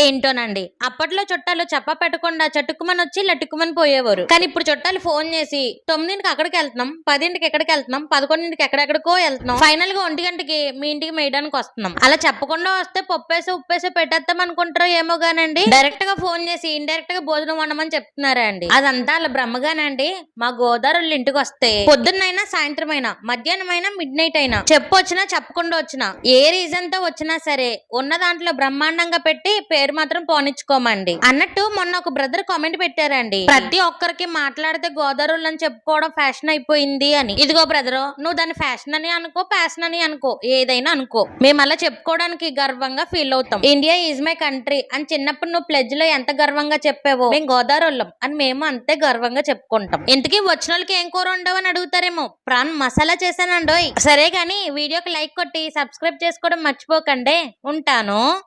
ఏంటోనండి అప్పట్లో చుట్టాలు చెప్ప పెట్టకుండా చట్టుకుమని వచ్చి లట్టుకుమని పోయేవారు. కానీ ఇప్పుడు చుట్టాలు ఫోన్ చేసి తొమ్మిదింటికి అక్కడికి వెళ్తున్నాం పదింటికి ఎక్కడికి వెళ్తున్నాం పదకొండింటికి ఎక్కడెక్కడికో వెళ్తున్నాం. ఫైనల్గా ఒంటి గంటకి మీ ఇంటికి మేయడానికి వస్తున్నాం. అలా చెప్పకుండా వస్తే పప్పేసి ఉప్పేసి పెట్టేద్దాం అనుకుంటారో ఏమో గానండి. డైరెక్ట్గా ఫోన్ చేసి ఇండైరెక్ట్గా భోజనం వండమని చెప్తున్నారా అండి. అదంతా అలా బ్రహ్మగానండి. మా గోదావరి ఇంటికి వస్తే పొద్దున్నైనా సాయంత్రం అయినా మధ్యాహ్నం అయినా మిడ్ నైట్ అయినా చెప్పొచ్చినా చెప్పకుండా వచ్చినా ఏ రీజన్తో వచ్చినా సరే ఉన్న దాంట్లో బ్రహ్మాండంగా పెట్టి పేరు మాత్రం పోనిచ్చుకోమండి. అన్నట్టు మొన్న ఒక బ్రదర్ కామెంట్ పెట్టారండి. ప్రతి ఒక్కరికి మాట్లాడితే గోదావరి అని చెప్పుకోవడం ఫ్యాషన్ అయిపోయింది అని. ఇదిగో బ్రదర్ నువ్వు దాన్ని ఫ్యాషన్ అని అనుకో ఫ్యాషన్ అని అనుకో ఏదైనా అనుకో. మేము అలా చెప్పుకోవడానికి గర్వంగా ఫీల్ అవుతాం. ఇండియా ఈజ్ మై కంట్రీ అని చిన్నప్పుడు నువ్వు ప్లెజ్లో ఎంత గర్వంగా చెప్పావో మేము గోదావరి అని మేము అంతే గర్వంగా చెప్పుకుంటాం. ఇంతకీ వచ్చిన వాళ్ళకి ఏం కూర ఉండవు అని అడుగుతారేమో. ప్రాన్ మసాలా చేశానండోయ్. సరే గానీ వీడియోకి లైక్ కొట్టి సబ్స్క్రైబ్ చేసుకోవడం మర్చిపోకండి. ఉంటాను.